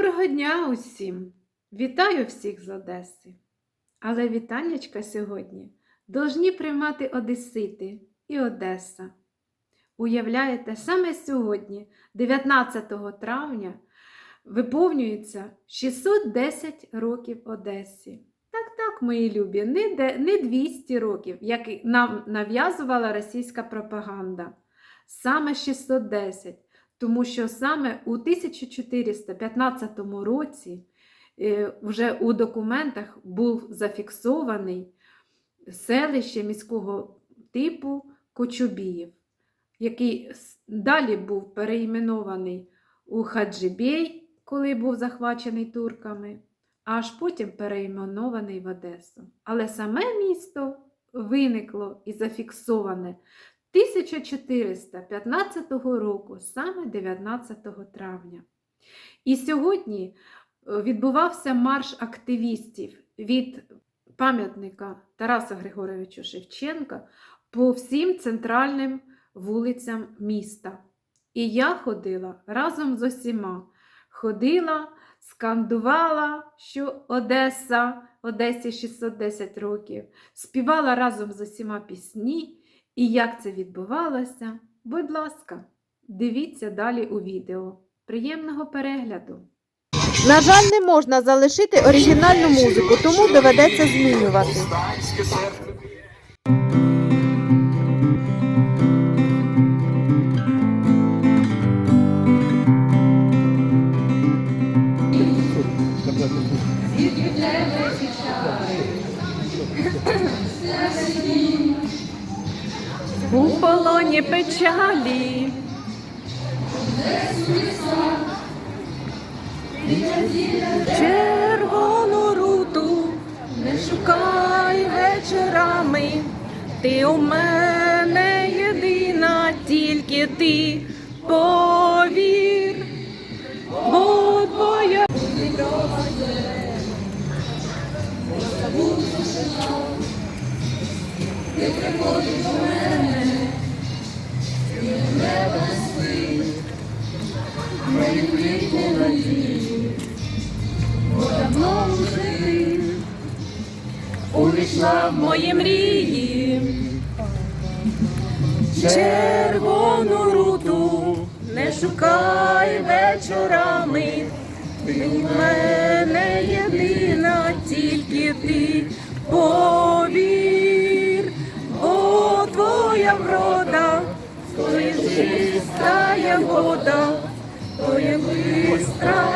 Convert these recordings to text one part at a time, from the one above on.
Доброго дня усім! Вітаю всіх з Одеси! Але вітаннячка сьогодні должні приймати Одесити і Одеса. Уявляєте, саме сьогодні, 19 травня, виповнюється 610 років Одесі. Так, так, мої любі, не, 200 років, як нам нав'язувала російська пропаганда. Саме 610. Тому що саме у 1415 році е, вже у документах був зафіксований селище міського типу Кочубіїв, який далі був переіменований у Хаджибей, коли був захвачений турками, аж потім переіменований в Одесу. Але саме місто виникло і зафіксоване 1415 року, саме 19 травня. І сьогодні е, відбувався марш активістів від пам'ятника Тараса Григоровича Шевченка по всім центральним вулицям міста. І я ходила разом з усіма. Ходила, скандувала, що Одеса, Одесі 610 років, співала разом з усіма пісні. І як це відбувалося? Будь ласка, дивіться далі у відео. Приємного перегляду! На жаль, не можна залишити оригінальну музику, тому доведеться змінювати. У полоні печалі. Червону руту не шукай вечорами. Ти у мене єдина, тільки ти повір, увійшла в мої мрії. Червону руту не шукай вечорами. Ти в мене єдина, чистая вода, то є бистрая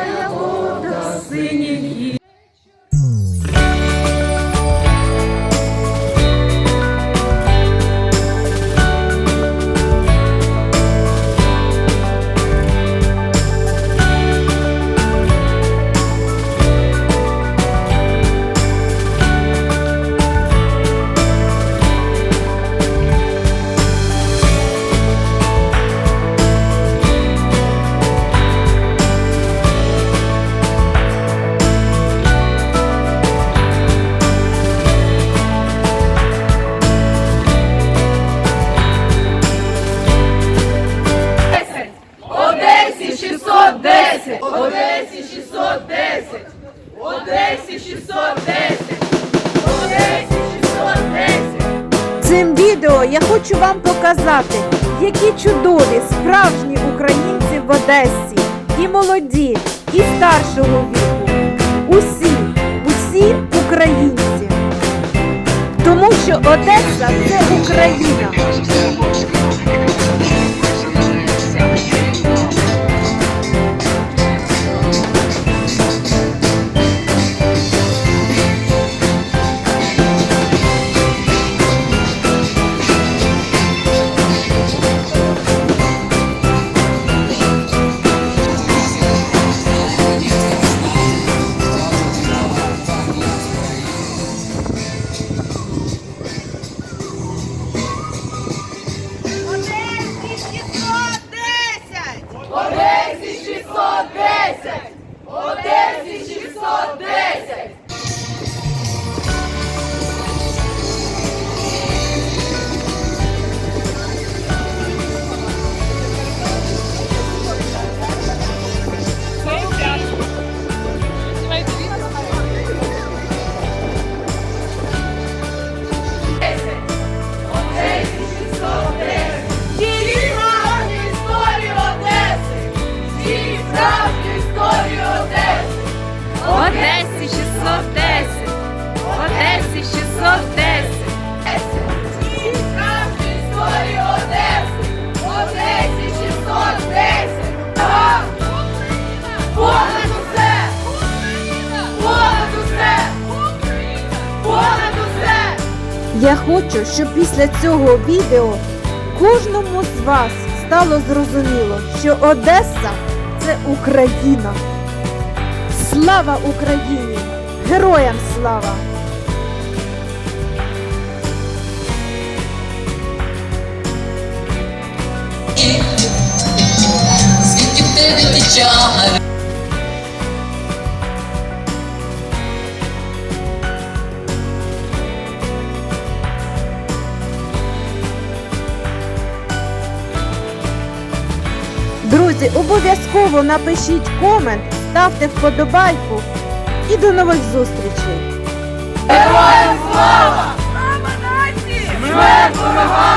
610! Одесі 610! Одесі 610! Одесі 610! Цим відео я хочу вам показати, які чудові справжні українці в Одесі, і молоді, і старшого віку. Усі, усі українці. Тому що Одеса це Україна. Я хочу, щоб після цього відео кожному з вас стало зрозуміло, що Одеса це Україна. Слава Україні! Героям слава! Звідки Друзі, обов'язково напишіть комент, ставте вподобайку і до нових зустрічей! Героям слава! Слава нації! Смерть усе!